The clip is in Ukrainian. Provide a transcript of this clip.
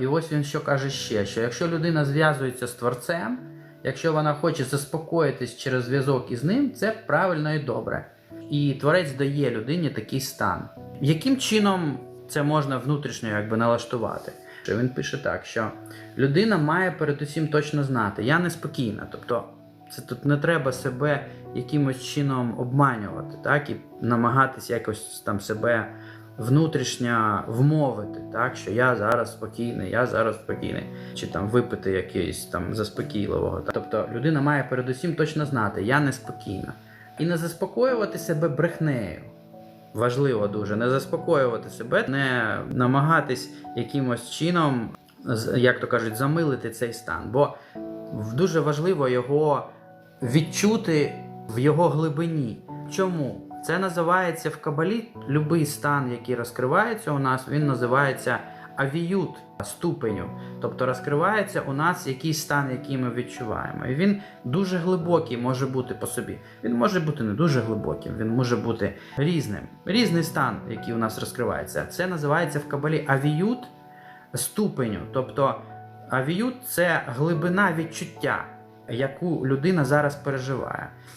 І ось він що каже ще: що якщо людина зв'язується з творцем, якщо вона хоче заспокоїтись через зв'язок із ним, це правильно і добре. І творець дає людині такий стан. Яким чином це можна внутрішньо якби налаштувати? Він пише так, що людина має передусім точно знати, я неспокійна. Тобто, це тут не треба себе якимось чином обманювати, так, і намагатись якось там себе внутрішньо вмовити, так, що я зараз спокійний, я зараз спокійний, чи там випити якийсь там заспокійливого. Так. Тобто людина має передусім точно знати, я неспокійна. І не заспокоювати себе брехнею. Важливо дуже не заспокоювати себе, не намагатись якимось чином, як то кажуть, замилити цей стан. Бо дуже важливо його відчути в його глибині. Чому? Це називається в кабалі любий стан, який розкривається у нас, він називається авіют ступеню. Тобто розкривається у нас якийсь стан, який ми відчуваємо. І він дуже глибокий може бути по собі. Він може бути не дуже глибоким, він може бути різним. Різний стан, який у нас розкривається. Це називається в кабалі авіют ступеню. Тобто авіют це глибина відчуття, яку людина зараз переживає.